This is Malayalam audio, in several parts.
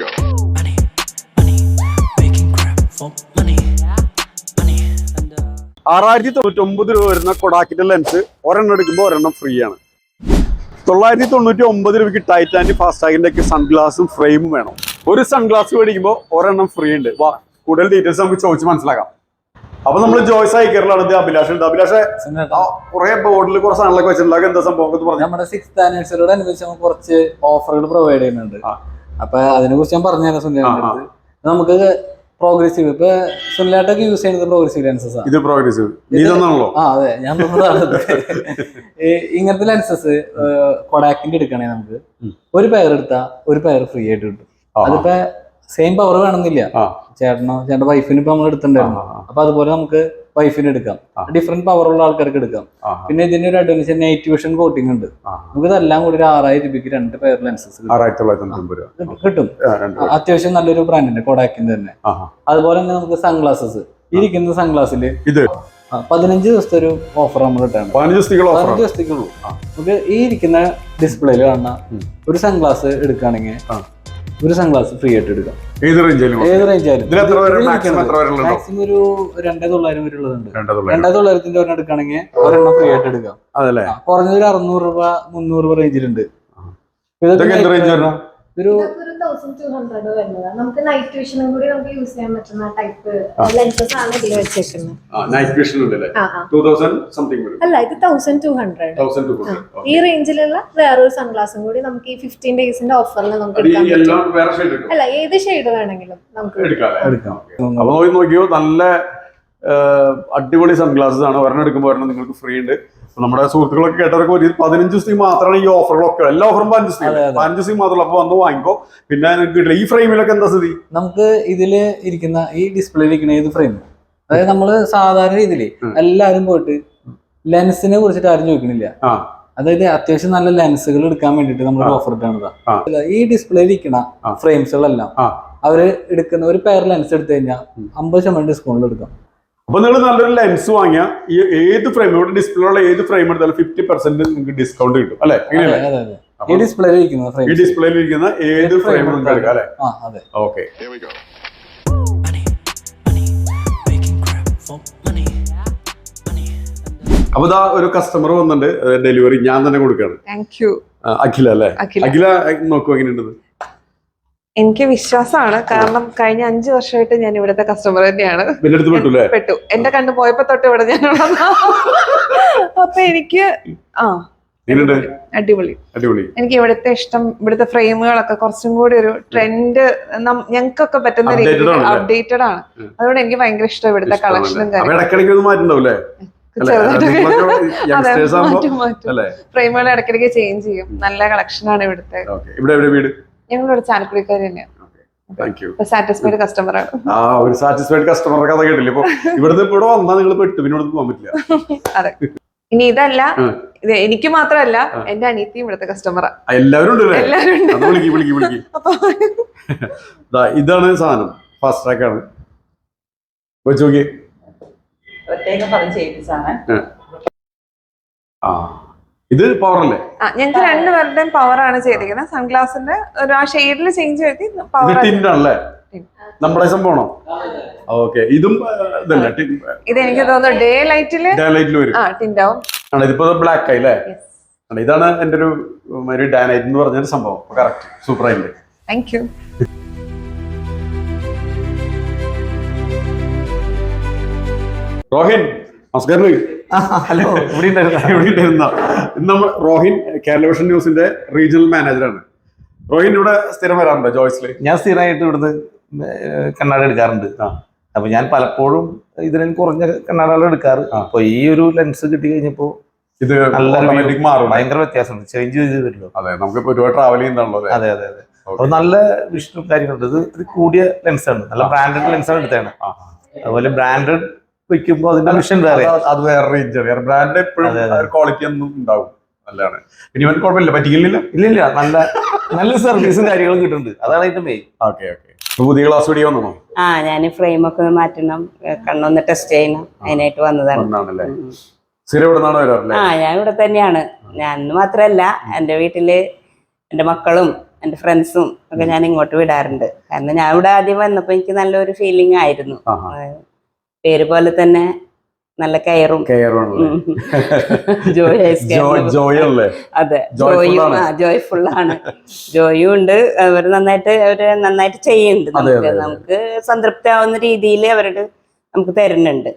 go. money, money, making crap for money, uh, ആറായിരത്തി തൊണ്ണൂറ്റി ഒമ്പത് രൂപ വരുന്ന കൊടാക്കിന്റെ ലെൻസ് ഒരെണ്ണം എടുക്കുമ്പോൾ ഒരെണ്ണം ഫ്രീ ആണ് തൊള്ളായിരത്തി തൊണ്ണൂറ്റി ഒമ്പത് രൂപയ്ക്ക് ടൈറ്റാനിക് ഫാസ്റ്റാഗിന്റെ ഒക്കെ സൺഗ്ലാസും ഫ്രെയിമും വേണം. ഒരു സൺഗ്ലാസ് മേടിക്കുമ്പോൾ ഒരെണ്ണം ഫ്രീ ഉണ്ട്. വാ കൂടുതൽ ഡീറ്റെയിൽസ് നമുക്ക് ചോദിച്ച് മനസ്സിലാക്കാം. അപ്പൊ നമ്മൾ ജോയ്സ് അയക്കറിലാണ് ഇത് അഭിലാഷ് ഉണ്ട്. അഭിലാഷ് കുറെ ബോർഡിൽ കുറച്ച് സാധനങ്ങളൊക്കെ വെച്ചിട്ടുണ്ട്. എന്താ സംഭവം? എന്ന് പറഞ്ഞു. നമ്മുടെ സിക്സ് ആനിവേഴ്സറിയോട് അനുബന്ധിച്ച് കുറച്ച് ഓഫറുകൾ പ്രൊവൈഡ് ചെയ്യുന്നുണ്ട്. അപ്പൊ അതിനെ കുറിച്ച് ഞാൻ പറഞ്ഞുതരാം ആ. നമുക്ക് പ്രോഗ്രസീവ് ഇപ്പൊ സുനിലേട്ടൊക്കെ യൂസ് ചെയ്യുന്നത് പ്രോഗ്രസീവ് ലെൻസസ് ആണ് ഇത് പ്രോഗ്രസീവ് ആ അതെ ഞാൻ തന്നതാണ്. ഈ ഇങ്ങനത്തെ ലെൻസസ് കൊടാക്കിന്റെ എടുക്കണേ നമുക്ക്. ഒരു പെയർ എടുത്താ ഒരു പെയർ ഫ്രീ ആയിട്ട് കിട്ടും. അതിപ്പോ സെയിം പവർ വേണമെന്നില്ല. ചേട്ടനോ ചേട്ടന്റെ വൈഫിന് ഇപ്പൊ നമ്മൾ എടുത്തിട്ടുണ്ടായിരുന്നു. അപ്പൊ അതുപോലെ നമുക്ക് വൈഫിന് എടുക്കാം. ഡിഫറെന്റ് പവർ ഉള്ള ആൾക്കാർക്ക് എടുക്കാം. പിന്നെ ഇതിന്റെ ഒരു അഡ്വാൻസ് നൈറ്റ് വിഷൻ കോട്ടിംഗ് ഉണ്ട്. നമുക്ക് ഇതെല്ലാം കൂടി ഒരു ആറായിരം രൂപയ്ക്ക് രണ്ട് പേർ ലെൻസസ് കിട്ടും. അത്യാവശ്യം നല്ലൊരു ബ്രാൻഡിന്റെ കൊടാക്കിന്റെ തന്നെ. അതുപോലെ തന്നെ നമുക്ക് സൺഗ്ലാസസ് ഇരിക്കുന്ന സൺഗ്ലാസ്സിൽ ഇത്? പതിനഞ്ച് ദിവസത്തെ ഒരു ഓഫർ നമ്മൾ ഇട്ടാണ് പതിനഞ്ച് ദിവസത്തേക്കുള്ളൂ നമുക്ക് ഈ ഇരിക്കുന്ന ഡിസ്പ്ലേയിൽ കാണുന്ന ഒരു സൺഗ്ലാസ് എടുക്കുകയാണെങ്കിൽ. ഒരു സൺഗ്ലാസ് ഫ്രീ ആയിട്ട് എടുക്കാം. ഏത് റേഞ്ചായാലും ഏത് മാക്സിമം ഒരു രണ്ടേ തൊള്ളായിരം വരെ ഉള്ളതുണ്ട്. രണ്ടേ തൊള്ളായിരം. രണ്ടേ തൊള്ളായിരത്തിന്റെ ഒരെണ്ണം എടുക്കുകയാണെങ്കിൽ ഒരെണ്ണം ഫ്രീ ആയിട്ട് എടുക്കാം. അതല്ലേ? ആ, അറുന്നൂറ് രൂപ മുന്നൂറ് രൂപ റേഞ്ചിലുണ്ട് ഇതൊക്കെ എന്ത് റേഞ്ച് വരണം? ഒരു നമുക്ക് നൈറ്റ് വിഷനും കൂടി നമുക്ക് യൂസ് ചെയ്യാൻ പറ്റുന്ന ടൈപ്പ് ലെൻസസ് ആണ് ഇതിൽ വെച്ചേക്കുന്നത് അല്ല ഇത് തൗസൻഡ് ടു ഹൺഡ്രഡ് ഈ റേഞ്ചിലുള്ള വേറൊരു സൺഗ്ലാസും കൂടി നമുക്ക് ഈ ഫിഫ്റ്റീൻ ഡേയ്സിന്റെ ഓഫറിൽ നമുക്ക് അല്ല ഏത് ഷെയ്ഡ് വേണമെങ്കിലും നമുക്ക് എടുക്കാം നോക്കിയോ നല്ല അടിപൊളി സൺഗ്ലാസസ് ആണ്. ഒരെണ്ണം എടുക്കുമ്പോൾ ഒരെണ്ണം നിങ്ങൾക്ക് ഫ്രീ ഉണ്ട്. നമ്മുടെ സുഹൃത്തുക്കളൊക്കെ കേട്ടവർക്ക് ഒരു പതിനഞ്ച് ദിവസത്തേക്ക് മാത്രമാണ് ഈ ഓഫറുകളൊക്കെ എല്ലാ ഓഫറും പതിനഞ്ച് ദിവസത്തേക്ക്. പതിനഞ്ച് ദിവസം മാത്രമല്ല? അപ്പൊ വന്ന് വാങ്ങിക്കോ. പിന്നെ നിങ്ങൾക്ക് കിട്ടില്ല. ഈ ഫ്രെയിമിലൊക്കെ എന്താ സ്ഥിതി? നമുക്ക് ഇതിൽ ഇരിക്കുന്ന ഈ ഡിസ്പ്ലേയിൽ ഇരിക്കുന്ന ഏത് ഫ്രെയിം അതായത് നമ്മൾ സാധാരണ രീതിയിൽ. എല്ലാവരും പോയിട്ട് ലെൻസിനെ കുറിച്ചിട്ട് ആരും ചോദിക്കണില്ല. അതായത് അത്യാവശ്യം നല്ല ലെൻസുകൾ എടുക്കാൻ വേണ്ടിട്ട് നമ്മൾ ഓഫർ ഇട്ടാണ് ആ. ഈ ഡിസ്പ്ലേയിൽ ഇരിക്കുന്ന ഫ്രെയിംസുകളെല്ലാം. അവർ എടുക്കുന്ന ഒരു പെയർ ലെൻസ് എടുത്തു കഴിഞ്ഞാൽ. അമ്പത് ശതമാനം ഡിസ്കൗണ്ടിൽ എടുക്കാം. അപ്പൊ നിങ്ങൾ നല്ലൊരു ലെൻസ് വാങ്ങിയാൽ ഈ ഏത് ഫ്രെയിം ഇവിടെ ഡിസ്പ്ലേ ഉള്ള ഏത് ഫ്രെയിം എടുത്താലും ഫിഫ്റ്റി പെർസെന്റ് നിങ്ങൾക്ക് ഡിസ്കൗണ്ട് കിട്ടും അല്ലെ? അങ്ങനെയല്ലേ? ഈ ഡിസ്പ്ലേയിൽ ഇരിക്കുന്ന ഏത് ഫ്രെയിം നിങ്ങൾക്ക് എടുക്കാം അല്ലെ? അതെ. ഓക്കെ അപ്പൊ ഇതാ ഒരു കസ്റ്റമർ വന്നിട്ടുണ്ട് ഡെലിവറി ഞാൻ തന്നെ കൊടുക്കുകയാണ്. താങ്ക് അഖില അല്ലേ? അഖില. അഖില നോക്കൂ എങ്ങനെയുണ്ട് എനിക്ക് വിശ്വാസമാണ്. കാരണം കഴിഞ്ഞ അഞ്ചു വർഷമായിട്ട് ഞാൻ ഇവിടുത്തെ കസ്റ്റമർ തന്നെയാണ്. പെട്ടു എന്റെ കണ്ണ് പോയപ്പോ തൊട്ട് ഇവിടെ ഞാൻ. അപ്പൊ എനിക്ക് ആ. അടിപൊളി. അടിപൊളി. എനിക്ക് ഇവിടുത്തെ ഇഷ്ടം ഇവിടുത്തെ ഫ്രെയിമുകളൊക്കെ കുറച്ചും കൂടി ഒരു ട്രെൻഡ് ഞങ്ങൾക്കൊക്കെ പറ്റുന്ന രീതി രീതിയിൽ അപ്ഡേറ്റഡ് ആണ്. അതുകൊണ്ട് എനിക്ക് ഭയങ്കര ഇഷ്ടം ഇവിടുത്തെ കളക്ഷനും കാര്യങ്ങളും. ഫ്രെയിമുകൾ ഇടയ്ക്കിടയ്ക്ക് ചേഞ്ച് ചെയ്യും. നല്ല കളക്ഷൻ ആണ് ഇവിടുത്തെ. ഇവിടെ വീട്? ഞങ്ങളിവിടെ ചാലക്കുടിക്കാർ തന്നെയാണ് താങ്ക് യു സാറ്റിസ്ഫൈഡ് കസ്റ്റമറാണ് ആ ഒരു സാറ്റിസ്ഫൈഡ് കസ്റ്റമർ കഥ കേട്ടില്ല? ഇപ്പൊ ഇവിടുന്ന് ഇവിടെ വന്നാൽ നിങ്ങൾ പെട്ടു പിന്നെ പോകാൻ പറ്റില്ല. അതെ. ഇനി ഇതല്ല. ഇത് എനിക്ക് മാത്രമല്ല ആ. എന്റെ അനിയത്തിയും ഇവിടുത്തെ കസ്റ്റമറാ എല്ലാവരും ഉണ്ട് ഇതാണ് സാധനം. ഫാസ്റ്റ് ട്രാക്ക് ആണ്. വെച്ച് നോക്കി പ്രത്യേകം പറഞ്ഞ് ചെയ്യിപ്പിച്ചാണ് ആ. ഇത് പവർ അല്ലേ? ഞങ്ങൾക്ക് രണ്ടുപേരുടെയും പവർ ആണ് ചെയ്തിരിക്കുന്നത്. സൺഗ്ലാസിന്റെ ഒരു ആ ഷെയ്ഡിൽ ചേഞ്ച് വരുത്തി പവർ. നമ്മുടെ സംഭവമാണോ? ഓക്കെ ഇതും ഇതല്ല? ഇത് എനിക്ക് തോന്നുന്നു ഡേ ലൈറ്റിൽ ഡേ ലൈറ്റിൽ വരും ആണ് ഇതിപ്പോ ബ്ലാക്ക് ആയി അല്ലേ? ആണ്, ഇതാണ് എന്റെ ഒരു ഒരു ഡാനൈറ്റ് എന്ന് പറഞ്ഞൊരു സംഭവം. കറക്റ്റ് സൂപ്പർ ആയിട്ട് താങ്ക് യു റോഹിൻ നമസ്കാരം. ഹലോ ഇവിടെ ഇവിടെ ഉണ്ടായിരുന്ന ഇന്ന് നമ്മൾ റോഹിൻ കേരള വിഷൻ ന്യൂസിന്റെ റീജിയണൽ മാനേജറാണ് റോഹിൻ ഇവിടെ സ്ഥിരം വരാറുണ്ടോ ജോയ്സിൽ ഞാൻ സ്ഥിരമായിട്ട് ഇവിടുന്ന് കണ്ണാടി എടുക്കാറുണ്ട്. അപ്പൊ ഞാൻ പലപ്പോഴും ഇതിനും കുറഞ്ഞ കണ്ണാടികൾ എടുക്കാറ്. അപ്പൊ ഈ ഒരു ലെൻസ് കിട്ടി കഴിഞ്ഞപ്പോ ഇത് മാറും. ഭയങ്കര വ്യത്യാസമുണ്ട്. ചേഞ്ച് ചെയ്ത് വരുമല്ലോ. അതെ നമുക്കിപ്പോ ഒരുപാട് ട്രാവൽ ചെയ്യുന്നുണ്ടല്ലോ അതെ അതെ അതെ. അപ്പൊ നല്ല വിഷ്ണു കാര്യങ്ങളുണ്ട് ഇത് കൂടിയ ലെൻസാണ് നല്ല ബ്രാൻഡഡ് ലെൻസാണ് എടുത്തതാണ് ആ. അതുപോലെ ബ്രാൻഡഡ് വെക്കുമ്പോൾ അതിന്റെ മിഷൻ വേറെ. അത് വേറെ റേഞ്ച് വേറെ ബ്രാൻഡ് എപ്പോഴും. ക്വാളിറ്റി ഒന്നും ഉണ്ടാവും. നല്ലതാണ്. പിന്നെ ഇവൻ കുഴപ്പമില്ല. പറ്റിക്കില്ല ഇല്ല ഇല്ല നല്ല നല്ല സർവീസും കാര്യങ്ങളും കിട്ടുന്നുണ്ട്. അതാണ് അതിന്റെ മെയിൻ ഓക്കെ ഓക്കെ പുതിയ ക്ലാസ് വീഡിയോ വന്നോ ആ ഞാൻ ഫ്രെയിം ഒക്കെ മാറ്റണം. കണ്ണൊന്ന് ടെസ്റ്റ് ചെയ്യണം. അതിനായിട്ട് വന്നതാണ്. ആ ഞാൻ ഇവിടെ തന്നെയാണ്. ഞാൻ മാത്രല്ല. എന്റെ വീട്ടിൽ എന്റെ മക്കളും എന്റെ ഫ്രണ്ട്സും ഒക്കെ ഞാൻ ഇങ്ങോട്ട് വിടാറുണ്ട്. കാരണം ഞാൻ ഇവിടെ ആദ്യം വന്നപ്പോ എനിക്ക് നല്ലൊരു ഫീലിംഗ് ആയിരുന്നു. പേര് പോലെ തന്നെ നല്ല കെയറും. കെയറും അതെ. ജോയും ജോയ്ഫുൾ ആണ് ജോയും ഉണ്ട്. അവർ നന്നായിട്ട് അവർ നന്നായിട്ട് ചെയ്യുന്നുണ്ട്. നമുക്ക് സംതൃപ്തി നമുക്ക് സംതൃപ്തിയാവുന്ന രീതിയിൽ അവരുടെ നമുക്ക് തരുന്നുണ്ട്.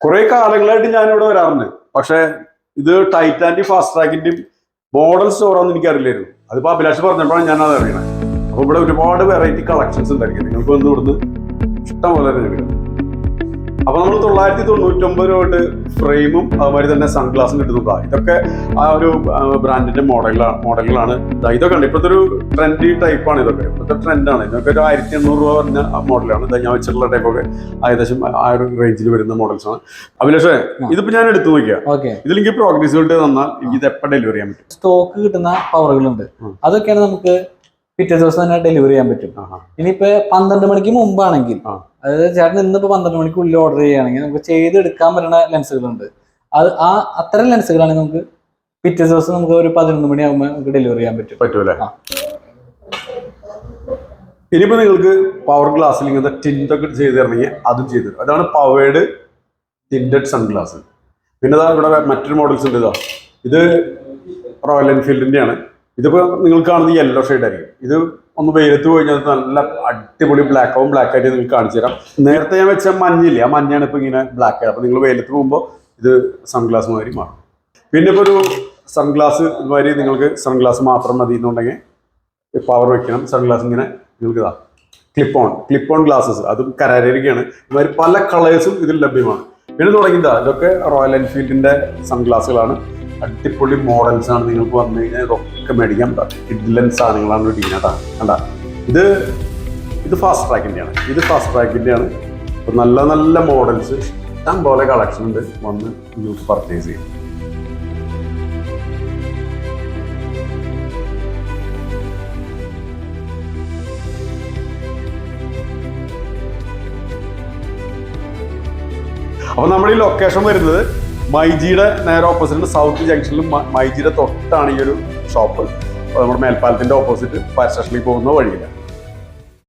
കുറെ കാലങ്ങളായിട്ട് ഞാൻ ഇവിടെ വരാറുണ്ട്. പക്ഷെ ഇത് ടൈറ്റാന്റെ ഫാസ്റ്റ് ട്രാക്കിന്റെയും മോഡൽ സ്റ്റോറാന്ന് എനിക്കറിയില്ലായിരുന്നു. അതിപ്പോ അഭിലാഷ് പറഞ്ഞപ്പോഴാണ് ഞാൻ അത് അറിയണത് അപ്പൊ ഇവിടെ ഒരുപാട് വെറൈറ്റി കളക്ഷൻസ് ഉണ്ടായിരിക്കും. നിങ്ങൾക്ക് വന്ന് ഇവിടുന്ന് ഇഷ്ടം പോലെ എടുക്കാം അപ്പൊ നമ്മൾ തൊള്ളായിരത്തി തൊണ്ണൂറ്റി ഒമ്പത് രൂപ ഫ്രെയിമും അതുമാതിരി തന്നെ സൺഗ്ലാസും കിട്ടുന്നതാണ് ഇതൊക്കെ ആ ഒരു ബ്രാൻഡിന്റെ മോഡലാണ് മോഡലുകളാണ് ഇതൊക്കെ ഉണ്ട് ഇപ്പോഴത്തെ ഒരു ട്രെൻഡി ടൈപ്പാണ് ഇതൊക്കെ. ഇപ്പോഴത്തെ ട്രെൻഡാണ് ഇതൊക്കെ ഒരു ആയിരത്തി എണ്ണൂറ് രൂപ പറഞ്ഞ മോഡലാണ് ഇതാ ഞാൻ വെച്ചിട്ടുള്ള ടൈപ്പൊക്കെ ഏകദേശം ആ ഒരു റേഞ്ചിൽ വരുന്ന മോഡൽസ് ആണ്. അഭിലാഷേ ഇതിപ്പോ ഞാൻ എടുത്തു നോക്കിയാ. ഇതിലെങ്കിൽ പ്രോഗ്രസ് റിസൾട്ട് തന്നാൽ എനിക്ക് ഇത് എപ്പോൾ ഡെലിവറി ചെയ്യാൻ പറ്റും? സ്റ്റോക്ക് കിട്ടുന്ന പവറുകളുണ്ട് അതൊക്കെയാണ് നമുക്ക് പിറ്റേ ദിവസം തന്നെ ഡെലിവറി ചെയ്യാൻ പറ്റും. ഇനിയിപ്പോ പന്ത്രണ്ട് മണിക്ക് മുമ്പാണെങ്കിൽ. അതായത് ചേട്ടൻ ഇന്നിപ്പോ പന്ത്രണ്ട് മണിക്കുള്ളിൽ ഓർഡർ ചെയ്യുകയാണെങ്കിൽ നമുക്ക് ചെയ്തെടുക്കാൻ പറ്റുന്ന ലെൻസുകളുണ്ട് അത് ആ അത്തരം ലെൻസുകളാണെങ്കിൽ നമുക്ക് പിറ്റേ ദിവസം നമുക്ക് ഒരു പതിനൊന്ന് മണിയാകുമ്പോൾ നമുക്ക് ഡെലിവറി ചെയ്യാൻ പറ്റും. പറ്റൂല. ഇനിയിപ്പോ നിങ്ങൾക്ക് പവർ ഗ്ലാസ്സിൽ ഇങ്ങനത്തെ ടിന്റൊക്കെ ചെയ്ത് തരണമെങ്കിൽ അതും ചെയ്തു തരും. അതാണ് പവേഡ് ടിന്റഡ് സൺഗ്ലാസ് പിന്നെ ഇവിടെ മറ്റൊരു മോഡൽസ് ഉണ്ട് ഇതാ. ഇത് റോയൽ എൻഫീൽഡിന്റെ ആണ് ഇതിപ്പോ നിങ്ങൾ കാണുന്നത് യെല്ലോ ആയിരിക്കും. ഇത് ഒന്ന് വെയിലത്ത് കഴിഞ്ഞാൽ നല്ല അടിപൊളി ബ്ലാക്ക് ആവും ബ്ലാക്ക് ആയിട്ട് നിങ്ങൾക്ക് കാണിച്ചു തരാം. നേരത്തെ ഞാൻ വെച്ച മഞ്ഞില്ല ആ മഞ്ഞാണ് ഇപ്പൊ ഇങ്ങനെ ബ്ലാക്ക് ആയത്. അപ്പൊ നിങ്ങൾ വെയിലത്ത് പോകുമ്പോൾ ഇത് സൺഗ്ലാസ് മാതിരി മാറും. പിന്നെ ഇപ്പോൾ ഒരു സൺഗ്ലാസ് ഇതുമാതിരി നിങ്ങൾക്ക് സൺഗ്ലാസ് മാത്രം മതി എന്നുണ്ടെങ്കിൽ പവർ വെക്കണം. സൺഗ്ലാസ് ഇങ്ങനെ നിങ്ങൾക്ക് ഇതാ clip on clip on glasses അതും കരാരിയാണ് ഇതുമാതിരി പല കളേഴ്സും ഇതിൽ ലഭ്യമാണ്. പിന്നെ തുടങ്ങിയതാ ഇതൊക്കെ റോയൽ എൻഫീൽഡിന്റെ സൺഗ്ലാസുകളാണ് അടിപൊളി മോഡൽസ് ആണ് നിങ്ങൾക്ക് വന്നു കഴിഞ്ഞാൽ ഇതൊക്കെ മേടിക്കാം ഇഡ്ലൻ സാധനങ്ങളാണ് ഇരിക്കുന്നത് കണ്ട? ഇത് ഇത് ഫാസ്റ്റ് ട്രാക്കിന്റെയാണ് ഇത് ഫാസ്റ്റ് ട്രാക്കിന്റെയാണ് അപ്പോൾ നല്ല നല്ല മോഡൽസ് ഇഷ്ടം പോലെ കളക്ഷൻ ഉണ്ട്. വന്ന് യൂസ് പർച്ചേസ് ചെയ്യും. അപ്പോൾ നമ്മുടെ ഈ ലൊക്കേഷൻ വരുന്നത് മൈജിയുടെ നേരെ ഓപ്പോസിറ്റ് സൗത്ത് ജംഗ്ഷനിലും മൈജിയുടെ തൊട്ടാണ് ഈ ഒരു ഷോപ്പ് നമ്മുടെ മേൽപ്പാലത്തിന്റെ ഓപ്പോസിറ്റ് ഫയർ സ്റ്റേഷനിലേക്ക് പോകുന്ന വഴിയില്ല